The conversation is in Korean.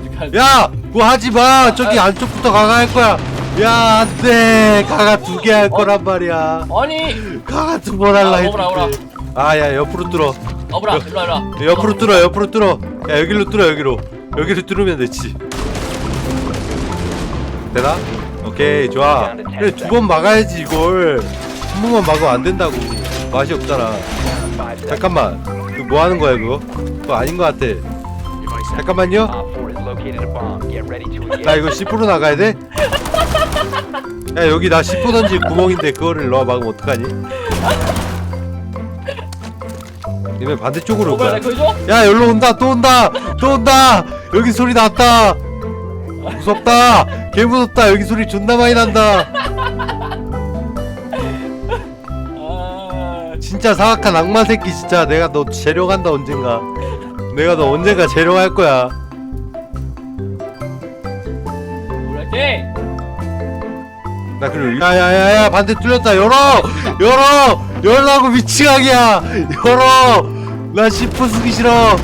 아직 안. 야! 그거 하지 마! 저기 안쪽부터 가가 할 거야! 야, 안 돼! 가가 두개 할 거란 말이야. 아니 가가 두번 할라 아, 오브라, 오브라. 했는데. 아, 야, 옆으로 뚫어. 어브라 일로 와, 일로 와. 옆으로 뚫어, 옆으로 뚫어. 야, 여기로 뚫어, 여기로. 여기로 뚫으면 되지. 되나? 오케이, 좋아. 그래, 두 번 막아야지, 이걸. 한 번만 막으면 안 된다고. 맛이 없잖아. 잠깐만. 그거 뭐 하는 거야, 그거? 그거 아닌 거 같아. 잠깐만요. 나 이거 10% 나가야 돼? 야 여기 나10% 던질 구멍인데 그거를 넣어 막으면 어떡하니? 이번에 반대쪽으로 올 거야 보여줘? 야 여기로 온다. 또 온다. 또 온다. 여기 소리 났다. 무섭다. 개 무섭다. 여기 소리 존나 많이 난다. 아. 진짜 사악한 악마 새끼 진짜. 내가 너 재령한다 언젠가. 내가 너 언젠가 재령할 거야 오케이. 나 그리고 야야야야 반대 뚫렸다. 열어! 열어! 열라고 미치각이야. 열어! 나 10분 쓰기 싫어